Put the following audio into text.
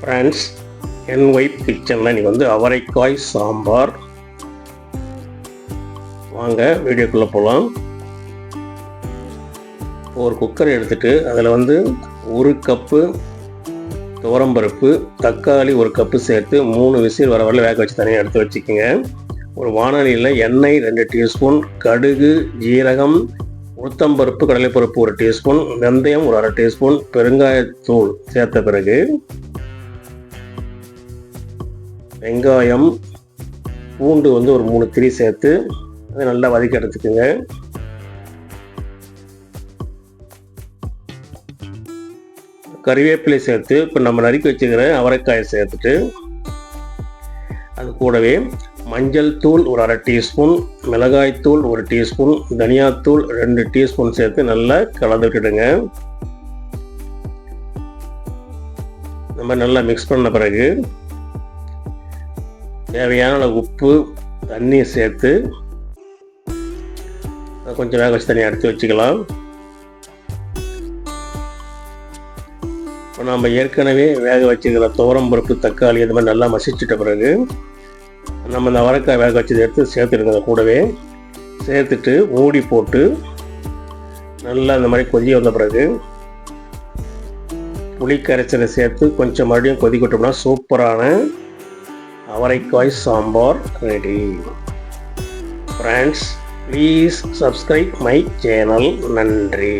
Friends என் wife கிச்சனில் இன்றைக்கி வந்து அவரைக்காய் சாம்பார். வாங்க வீடியோக்குள்ளே போகலாம் ஒரு குக்கர் எடுத்துகிட்டு அதில் வந்து ஒரு கப்பு துவரம்பருப்பு தக்காளி ஒரு கப்பு சேர்த்து மூணு விசில் வர வரல வேக வச்சு தனியாக எடுத்து வச்சுக்கோங்க. ஒரு வானொலியில் எண்ணெய் ரெண்டு டீஸ்பூன் கடுகு ஜீரகம் உளுத்தம்பருப்பு கடலைப்பருப்பு ஒரு டீஸ்பூன் வெந்தயம் ஒரு அரை டீஸ்பூன் பெருங்காயத்தூள் சேர்த்த பிறகு வெங்காயம் பூண்டு வந்து ஒரு மூணு திரி சேர்த்து அதை நல்லா வதக்கி எடுத்துக்கோங்க. கறிவேப்பிலை சேர்த்து இப்போ நம்ம நறுக்கி வச்சுக்கிற அவரைக்காயை சேர்த்துட்டு அது கூடவே மஞ்சள் தூள் ஒரு அரை டீஸ்பூன் மிளகாய்த்தூள் ஒரு டீஸ்பூன் தனியாத்தூள் ரெண்டு டீஸ்பூன் சேர்த்து நல்லா கலந்து விட்டுடுங்க. நம்ம நல்லா மிக்ஸ் பண்ண பிறகு தேவையான உப்பு தண்ணியை சேர்த்து கொஞ்சம் வேக வச்சு தனியாக எடுத்து வச்சுக்கலாம். இப்போ நம்ம ஏற்கனவே வேக வச்சுக்கிற துவரம் பருப்பு தக்காளி இது மாதிரி நல்லா மசிச்சிட்ட பிறகு நம்ம இந்த அவரைக்காய் வேக வச்சது எடுத்து சேர்த்துடுங்க கூடவே சேர்த்துட்டு மூடி போட்டு நல்லா இந்த மாதிரி கொதி வந்த பிறகு புளி கரைச்சலை சேர்த்து கொஞ்சம் மறுபடியும் கொதிக்கட்டோம்னா சூப்பரான அவரைக்காய் sambar ready friends please subscribe my channel நன்றி.